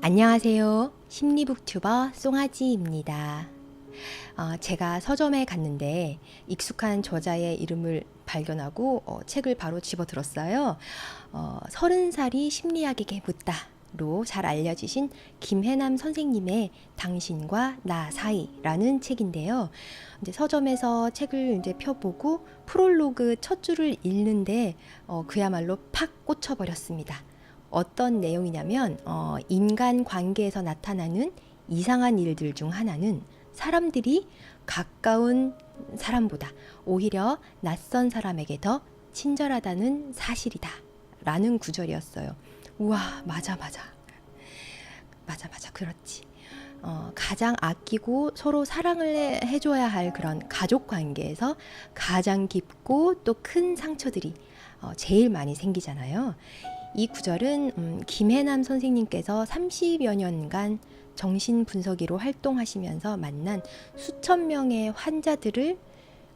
안녕하세요. 심리북튜버 송아지입니다. 어, 제가 서점에 갔는데 익숙한 저자의 이름을 발견하고 어, 책을 바로 집어 들었어요. 어, 서른 살이 심리학에게 묻다 로 잘 알려지신 김혜남 선생님의 당신과 나 사이라는 책인데요. 이제 서점에서 책을 이제 펴보고 프롤로그 첫 줄을 읽는데 어, 그야말로 팍 꽂혀버렸습니다. 어떤 내용이냐면 어, 인간 관계에서 나타나는 이상한 일들 중 하나는 사람들이 가까운 사람보다 오히려 낯선 사람에게 더 친절하다는 사실이다. 라는 구절이었어요. 우와, 맞아, 맞아. 맞아, 맞아. 그렇지. 어, 가장 아끼고 서로 사랑을 해- 해줘야 할 그런 가족 관계에서 가장 깊고 또 큰 상처들이 어, 제일 많이 생기잖아요. 이 구절은 음, 김혜남 선생님께서 30여 년간 정신 분석이로 활동하시면서 만난 수천 명의 환자들을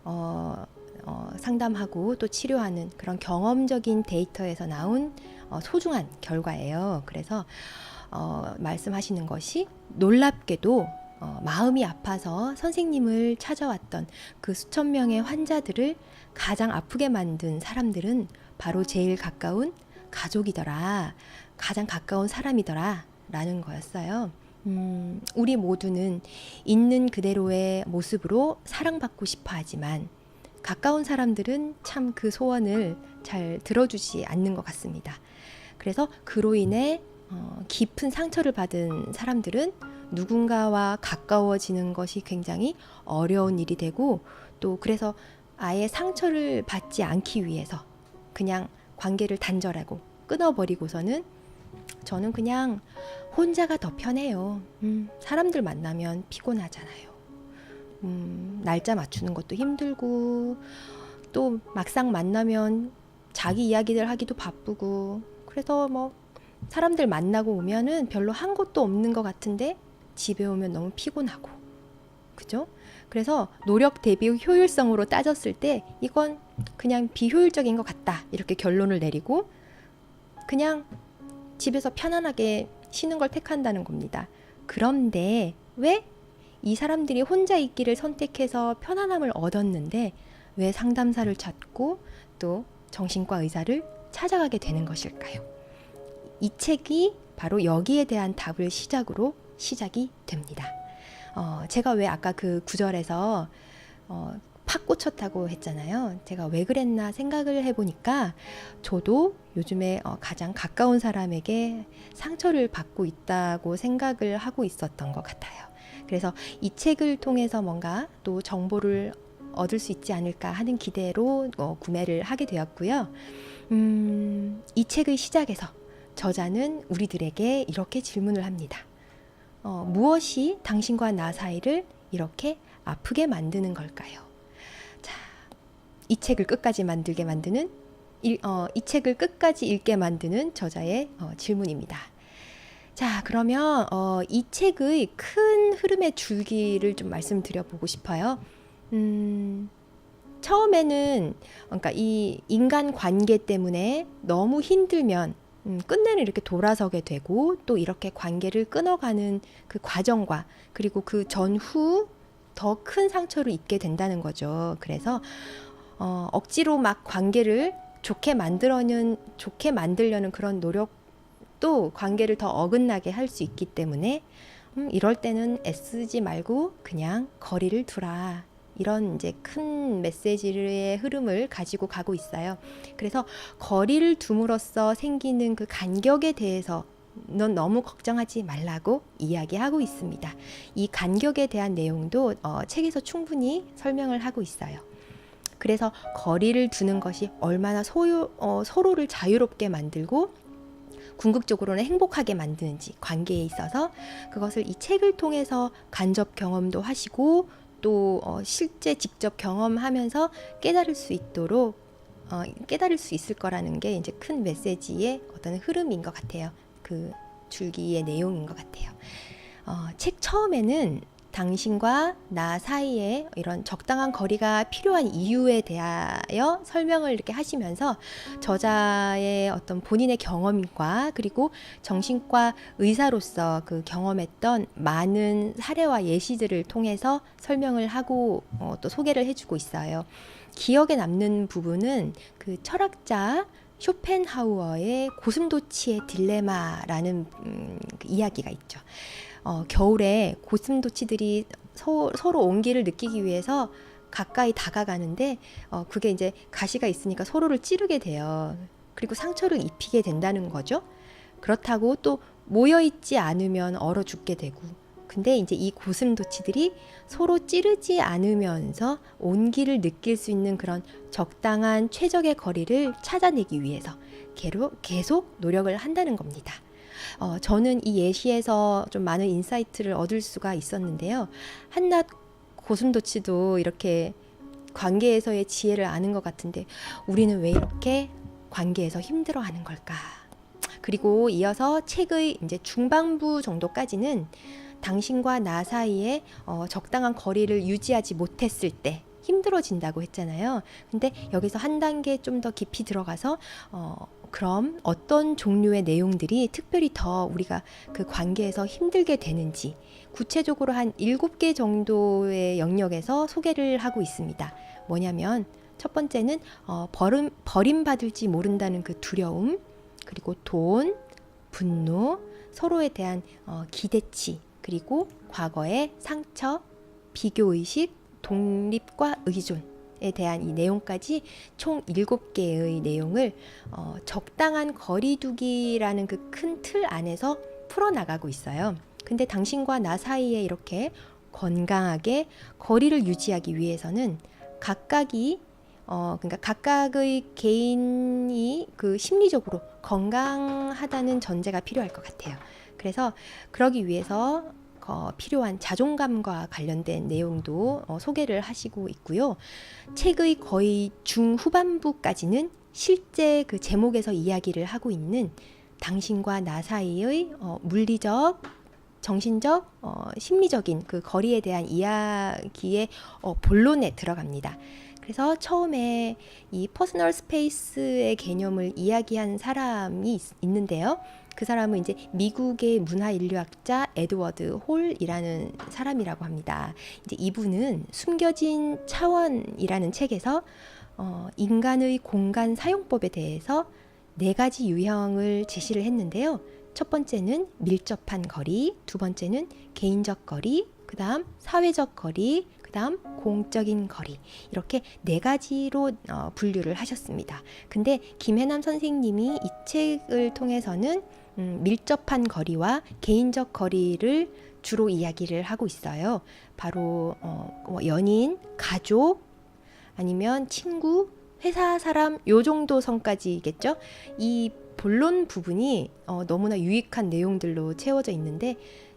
어, 어, 상담하고 또 치료하는 그런 경험적인 데이터에서 나온 어, 소중한 결과예요. 그래서 어, 말씀하시는 것이 놀랍게도 어, 마음이 아파서 선생님을 찾아왔던 그 수천 명의 환자들을 가장 아프게 만든 사람들은 바로 제일 가까운 가족이더라. 가장 가까운 사람이더라. 라는 거였어요. 음, 우리 모두는 있는 그대로의 모습으로 사랑받고 싶어 하지만 가까운 사람들은 참 그 소원을 잘 들어주지 않는 것 같습니다. 그래서 그로 인해 어, 깊은 상처를 받은 사람들은 누군가와 가까워지는 것이 굉장히 어려운 일이 되고 또 그래서 아예 상처를 받지 않기 위해서 그냥 관계를 단절하고 끊어버리고서는 저는 그냥 혼자가 더 편해요. 음, 사람들 만나면 피곤하잖아요. 음, 날짜 맞추는 것도 힘들고 또 막상 만나면 자기 이야기들 하기도 바쁘고 그래서 뭐 사람들 만나고 오면은 별로 한 것도 없는 것 같은데 집에 오면 너무 피곤하고 그죠? 그래서 노력 대비 효율성으로 따졌을 때 이건 그냥 비효율적인 것 같다 이렇게 결론을 내리고 그냥 집에서 편안하게 쉬는 걸 택한다는 겁니다. 그런데 왜 이 사람들이 혼자 있기를 선택해서 편안함을 얻었는데 왜 상담사를 찾고 또 정신과 의사를 찾아가게 되는 것일까요? 이 책이 바로 여기에 대한 답을 시작으로 시작이 됩니다. 어, 제가 왜 아까 그 구절에서 어, 팍 꽂혔다고 했잖아요. 제가 왜 그랬나 생각을 해보니까 저도 요즘에 어, 가장 가까운 사람에게 상처를 받고 있다고 생각을 하고 있었던 것 같아요. 그래서 이 책을 통해서 뭔가 또 정보를 얻을 수 있지 않을까 하는 기대로 어, 구매를 하게 되었고요. 음, 이 책의 시작에서 저자는 우리들에게 이렇게 질문을 합니다. 어, 무엇이 당신과 나 사이를 이렇게 아프게 만드는 걸까요? 자, 이 책을 끝까지 만들게 만드는 이, 어, 이 책을 끝까지 읽게 만드는 저자의 어, 질문입니다. 자, 그러면 어, 이 책의 큰 흐름의 줄기를 좀 말씀드려 보고 싶어요. 음, 처음에는 그러니까 이 인간 관계 때문에 너무 힘들면 음, 끝내는 이렇게 돌아서게 되고 또 이렇게 관계를 끊어가는 그 과정과 그리고 그 전후 더 큰 상처를 입게 된다는 거죠. 그래서 어, 억지로 막 관계를 좋게 만들어는 좋게 만들려는 그런 노력도 관계를 더 어긋나게 할 수 있기 때문에 음, 이럴 때는 애쓰지 말고 그냥 거리를 두라. 이런 이제 큰 메시지의 흐름을 가지고 가고 있어요. 그래서 거리를 둠으로써 생기는 그 간격에 대해서 넌 너무 걱정하지 말라고 이야기하고 있습니다. 이 간격에 대한 내용도 어, 책에서 충분히 설명을 하고 있어요. 그래서 거리를 두는 것이 얼마나 소요, 어, 서로를 자유롭게 만들고 궁극적으로는 행복하게 만드는지 관계에 있어서 그것을 이 책을 통해서 간접 경험도 하시고 또 어, 실제 직접 경험하면서 깨달을 수 있도록 어, 깨달을 수 있을 거라는 게 이제 큰 메시지의 어떤 흐름인 것 같아요. 그 줄기의 내용인 것 같아요. 어, 책 처음에는 당신과 나 사이에 이런 적당한 거리가 필요한 이유에 대하여 설명을 이렇게 하시면서 저자의 어떤 본인의 경험과 그리고 정신과 의사로서 그 경험했던 많은 사례와 예시들을 통해서 설명을 하고 어, 또 소개를 해주고 있어요. 기억에 남는 부분은 그 철학자 쇼펜하우어의 고슴도치의 딜레마라는 음, 그 이야기가 있죠. 어, 겨울에 고슴도치들이 서, 서로 온기를 느끼기 위해서 가까이 다가가는데 어, 그게 이제 가시가 있으니까 서로를 찌르게 돼요. 그리고 상처를 입히게 된다는 거죠. 그렇다고 또 모여 있지 않으면 얼어 죽게 되고. 근데 이제 이 고슴도치들이 서로 찌르지 않으면서 온기를 느낄 수 있는 그런 적당한 최적의 거리를 찾아내기 위해서 계속 노력을 한다는 겁니다. 어, 저는 이 예시에서 좀 많은 인사이트를 얻을 수가 있었는데요. 한낱 고슴도치도 이렇게 관계에서의 지혜를 아는 것 같은데 우리는 왜 이렇게 관계에서 힘들어하는 걸까? 그리고 이어서 책의 이제 중반부 정도까지는 당신과 나 사이에 어, 적당한 거리를 유지하지 못했을 때 힘들어진다고 했잖아요. 근데 여기서 한 단계 좀 더 깊이 들어가서 어, 그럼 어떤 종류의 내용들이 특별히 더 우리가 그 관계에서 힘들게 되는지 구체적으로 한 일곱 개 정도의 영역에서 소개를 하고 있습니다. 뭐냐면 첫 번째는 어, 버림, 버림받을지 모른다는 그 두려움, 그리고 돈, 분노, 서로에 대한 어, 기대치, 그리고 과거의 상처, 비교의식, 독립과 의존 에 대한 이 내용까지 총 7개의 내용을 어, 적당한 거리두기라는 그 큰 틀 안에서 풀어나가고 있어요. 근데 당신과 나 사이에 이렇게 건강하게 거리를 유지하기 위해서는 각각이 어, 그러니까 각각의 개인이 그 심리적으로 건강하다는 전제가 필요할 것 같아요. 그래서 그러기 위해서 어, 필요한 자존감과 관련된 내용도 어, 소개를 하시고 있고요. 책의 거의 중후반부까지는 실제 그 제목에서 이야기를 하고 있는 당신과 나 사이의 어, 물리적, 정신적, 어, 심리적인 그 거리에 대한 이야기의 어, 본론에 들어갑니다. 그래서 처음에 이 퍼스널 스페이스의 개념을 이야기한 사람이 있, 있는데요. 그 사람은 이제 미국의 문화 인류학자 에드워드 홀이라는 사람이라고 합니다. 이제 이분은 숨겨진 차원이라는 책에서 어, 인간의 공간 사용법에 대해서 네 가지 유형을 제시를 했는데요. 첫 번째는 밀접한 거리, 두 번째는 개인적 거리, 그 다음 사회적 거리, 그 다음 공적인 거리. 이렇게 네 가지로 어, 분류를 하셨습니다. 근데 김혜남 선생님이 이 책을 통해서는 음, 밀접한 거리와 개인적 거리를 주로 이야기를 하고 있어요. 바로 어, 뭐 연인, 가족, 아니면 친구, 회사 사람 요 정도 선까지겠죠. 이 본론 부분이 어, 너무나 유익한 내용들로 채워져 있는데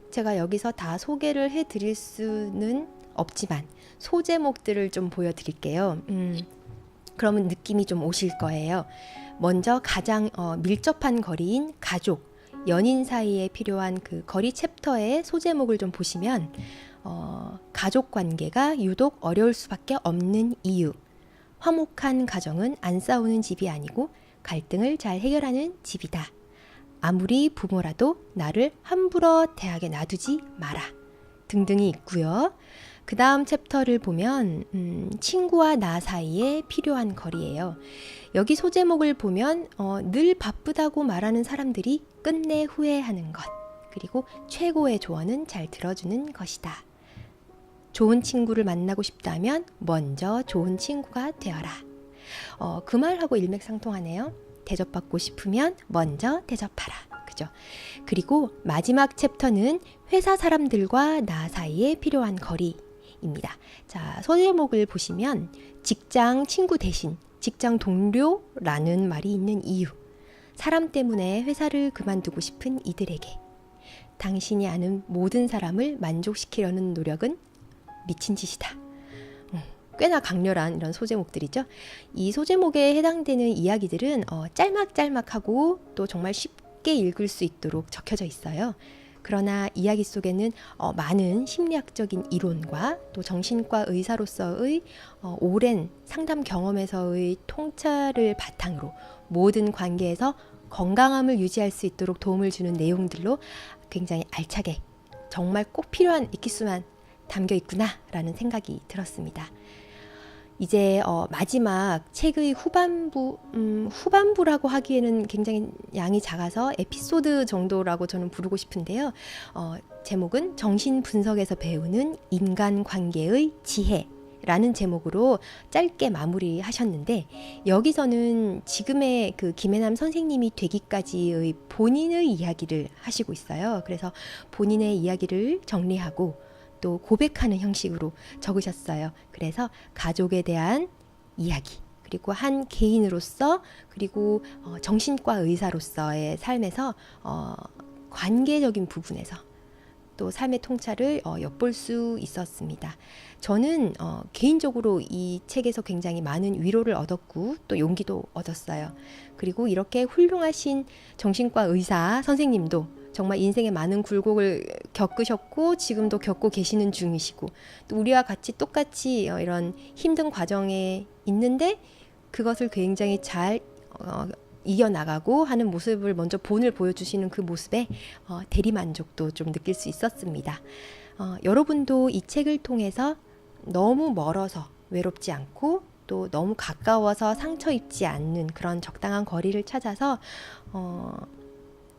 제가 여기서 다 소개를 해드릴 수는 없지만 소제목들을 좀 보여드릴게요. 음, 그러면 느낌이 좀 오실 거예요. 먼저 가장 어, 밀접한 거리인 가족, 연인 사이에 필요한 그 거리 챕터의 소제목을 좀 보시면 어, 가족 관계가 유독 어려울 수밖에 없는 이유. 화목한 가정은 안 싸우는 집이 아니고 갈등을 잘 해결하는 집이다. 아무리 부모라도 나를 함부로 대하게 놔두지 마라. 등등이 있고요. 그 다음 챕터를 보면 음, 친구와 나 사이에 필요한 거리예요. 여기 소제목을 보면 어, 늘 바쁘다고 말하는 사람들이 끝내 후회하는 것 그리고 최고의 조언은 잘 들어주는 것이다. 좋은 친구를 만나고 싶다면 먼저 좋은 친구가 되어라. 어, 그 말하고 일맥상통하네요. 대접받고 싶으면 먼저 대접하라. 그죠? 그리고 마지막 챕터는 회사 사람들과 나 사이에 필요한 거리 입니다. 자, 소제목을 보시면 직장 친구 대신 직장 동료라는 말이 있는 이유. 사람 때문에 회사를 그만두고 싶은 이들에게 당신이 아는 모든 사람을 만족시키려는 노력은 미친 짓이다. 음, 꽤나 강렬한 이런 소제목들이죠. 이 소제목에 해당되는 이야기들은 어, 짤막짤막하고 또 정말 쉽게 읽을 수 있도록 적혀져 있어요. 그러나 이야기 속에는 어, 많은 심리학적인 이론과 또 정신과 의사로서의 어, 오랜 상담 경험에서의 통찰을 바탕으로 모든 관계에서 건강함을 유지할 수 있도록 도움을 주는 내용들로 굉장히 알차게 정말 꼭 필요한 이키수만 담겨 있구나라는 생각이 들었습니다. 이제 어, 마지막 책의 후반부 음, 후반부라고 하기에는 굉장히 양이 작아서 에피소드 정도라고 저는 부르고 싶은데요. 어, 제목은 정신 분석에서 배우는 인간 관계의 지혜. 라는 제목으로 짧게 마무리하셨는데 여기서는 지금의 그 김혜남 선생님이 되기까지의 본인의 이야기를 하시고 있어요. 그래서 본인의 이야기를 정리하고 또 고백하는 형식으로 적으셨어요. 그래서 가족에 대한 이야기 그리고 한 개인으로서 그리고 어, 정신과 의사로서의 삶에서 어, 관계적인 부분에서 또 삶의 통찰을 어, 엿볼 수 있었습니다. 저는 어, 개인적으로 이 책에서 굉장히 많은 위로를 얻었고 또 용기도 얻었어요. 그리고 이렇게 훌륭하신 정신과 의사 선생님도 정말 인생의 많은 굴곡을 겪으셨고 지금도 겪고 계시는 중이시고 또 우리와 같이 똑같이 어, 이런 힘든 과정에 있는데 그것을 굉장히 잘 어, 이겨나가고 하는 모습을 먼저 본을 보여주시는 그 모습에 어, 대리 만족도 좀 느낄 수 있었습니다. 어, 여러분도 이 책을 통해서 너무 멀어서 외롭지 않고 또 너무 가까워서 상처 입지 않는 그런 적당한 거리를 찾아서 어,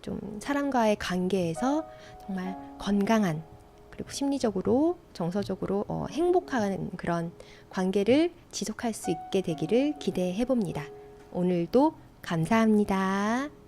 좀 사람과의 관계에서 정말 건강한 그리고 심리적으로 정서적으로 어, 행복한 그런 관계를 지속할 수 있게 되기를 기대해 봅니다. 오늘도 감사합니다.